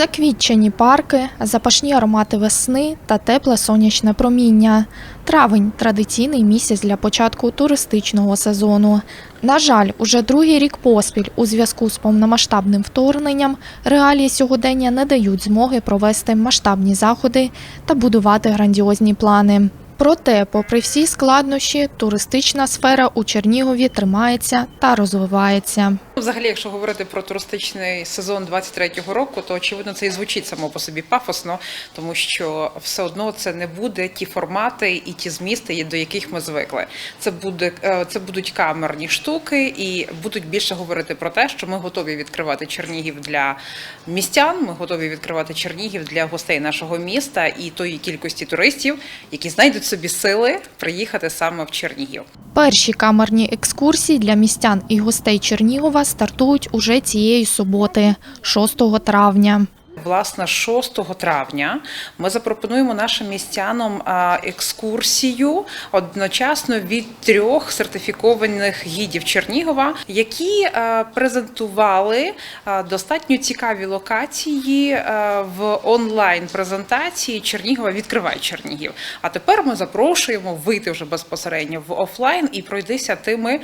Заквітчені парки, запашні аромати весни та тепле сонячне проміння. Травень традиційний місяць для початку туристичного сезону. На жаль, уже другий рік поспіль у зв'язку з повномасштабним вторгненням реалії сьогодення не дають змоги провести масштабні заходи та будувати грандіозні плани. Проте, попри всі складнощі, туристична сфера у Чернігові тримається та розвивається. Взагалі, якщо говорити про туристичний сезон 23-го року, то очевидно це і звучить само по собі пафосно, тому що все одно це не буде ті формати і ті змісти, до яких ми звикли. Це буде е, це будуть камерні штуки, і будуть більше говорити про те, що ми готові відкривати Чернігів для містян. Ми готові відкривати Чернігів для гостей нашого міста і тої кількості туристів, які знайдуть собі сили приїхати саме в Чернігів. Перші камерні екскурсії для містян і гостей Чернігова стартують уже цієї суботи, 6 травня. Власне, 6 травня ми запропонуємо нашим містянам екскурсію одночасно від трьох сертифікованих гідів Чернігова, які презентували достатньо цікаві локації в онлайн презентації Чернігова Відкривай Чернігів. А тепер ми запрошуємо вийти вже безпосередньо в офлайн і пройтися тими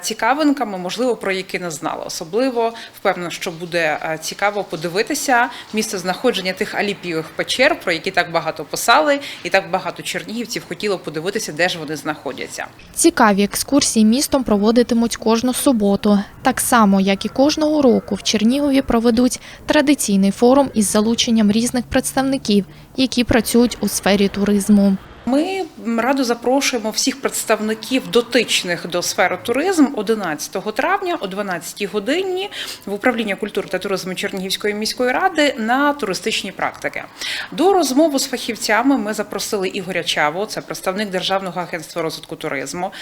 цікавинками, можливо, про які не знали. Особливо впевнена, що буде цікаво подивитися місце знаходження тих аліпівих печер, про які так багато писали, і так багато чернігівців хотіло подивитися, де ж вони знаходяться. Цікаві екскурсії містом проводитимуть кожну суботу. Так само, як і кожного року, в Чернігові проведуть традиційний форум із залученням різних представників, які працюють у сфері туризму. Ми радо запрошуємо всіх представників дотичних до сфери туризму 11 травня о 12 годині в управління культури та туризму Чернігівської міської ради на туристичні практики. До розмови з фахівцями ми запросили Ігоря Чаву, це представник Державного агентства розвитку туризму.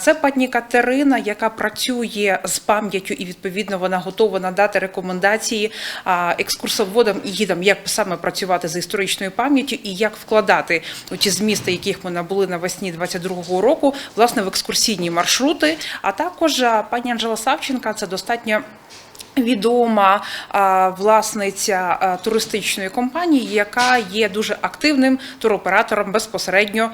Це пані Катерина, яка працює з пам'яттю і відповідно вона готова надати рекомендації екскурсоводам і гідам, як саме працювати з історичною пам'яттю і як вкладати у ті змісти, яких ми набули навесні 22-го року, власне в екскурсійні маршрути. А також пані Анжела Савченка це достатньо. Відома власниця туристичної компанії, яка є дуже активним туроператором безпосередньо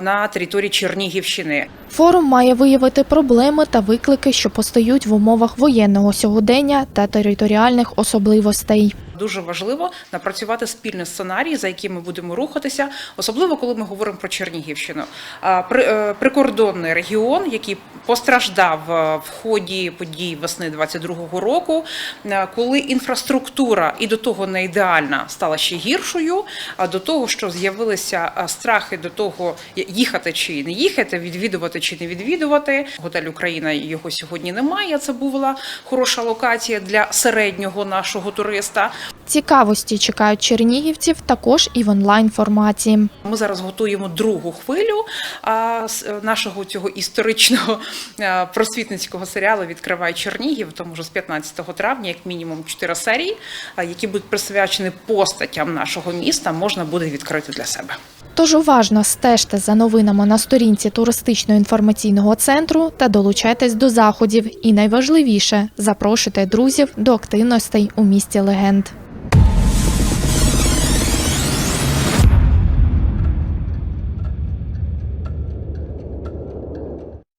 на території Чернігівщини. Форум має виявити проблеми та виклики, що постають в умовах воєнного сьогодення та територіальних особливостей. Дуже важливо напрацювати спільний сценарій, за яким ми будемо рухатися, особливо коли ми говоримо про Чернігівщину. А, при- е, Прикордонний регіон, який постраждав е, в ході подій весни 22-го року, е, коли інфраструктура і до того не ідеальна стала ще гіршою, а до того, що з'явилися е, страхи до того, їхати чи не їхати, відвідувати чи не відвідувати. Готель Україна його сьогодні немає. Це була хороша локація для середнього нашого туриста. Цікавості чекають чернігівців також і в онлайн форматі. Ми зараз готуємо другу хвилю е, нашого цього історичного е, просвітницького серіалу Відкривай Чернігів, тому що з 15 травня, як мінімум, 4 серії, які будуть присвячені постатям нашого міста, можна буде відкрити для себе. Тож уважно стежте за новинами на сторінці туристично-інформаційного центру та долучайтесь до заходів. І найважливіше запрошуйте друзів до активностей у місті легенд.